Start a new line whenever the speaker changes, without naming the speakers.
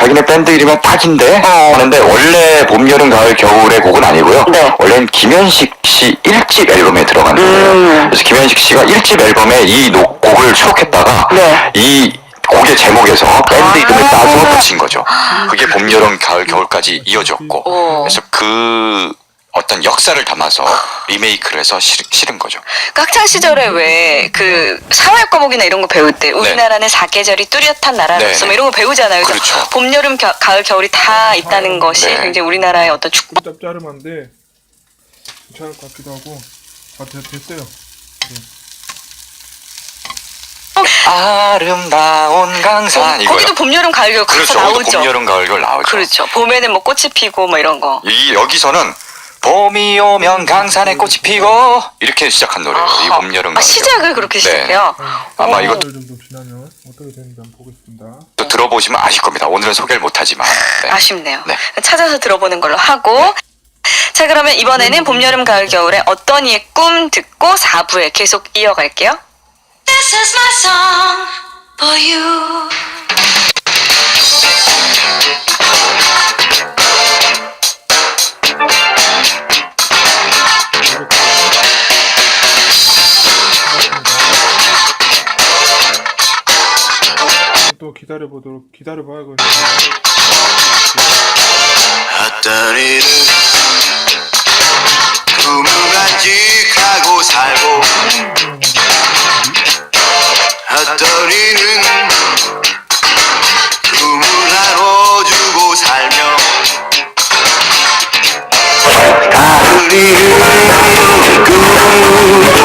자기네 밴드 이름이 딱인데
어.
하는데 원래 봄, 여름, 가을, 겨울의 곡은 아니고요.
네.
원래는 김현식 씨 1집 앨범에 들어간 노래예요.
음.
그래서 김현식 씨가 1집 앨범에 이 노- 곡을 수록했다가
네.
이 곡의 제목에서 밴드 이름을
아.
따서 붙인 거죠. 그게 봄, 여름, 가을, 겨울까지 이어졌고
오.
그래서 그 어떤 역사를 담아서 리메이크를 해서 실, 실은 거죠.
그 학창 시절에 왜 그 사회 과목이나 이런 거 배울 때 우리나라는 사계절이 뚜렷한 나라로서
네.
뭐 이런 거 배우잖아요. 그래서
그렇죠.
봄, 여름, 겨- 가을, 겨울이 다 있다는 것이
네.
굉장히 우리나라의 어떤 축복.
짭짤한데 괜찮을 것 같기도 하고 아 됐, 됐어요
아름다운 강산 이거요.
거기도 봄, 여름, 가을, 겨울
그렇죠.
나오죠.
봄, 여름, 가을, 겨울 나오죠.
그렇죠. 봄에는 뭐 꽃이 피고 뭐 이런 거.
이 여기서는 봄이 오면 강산에 꽃이 피고 이렇게 시작한 노래예요. 이
아하.
봄, 여름,
아,
가을.
시작을 그렇게
네.
시작해요.
아마
어.
이거
달 정도 지나면 어떻게 되는지 한번 보겠습니다
또 들어보시면 아실 겁니다. 오늘은 소개를 못하지만. 네.
아쉽네요.
네.
찾아서 들어보는 걸로 하고. 자, 그러면 이번에는 봄, 여름, 가을, 겨울에 어떤 이의 꿈 듣고 4부에 계속 이어갈게요.
This is my song for you.
또 기다려 보도록 기다려 봐야겠다.
헛다리를 꿈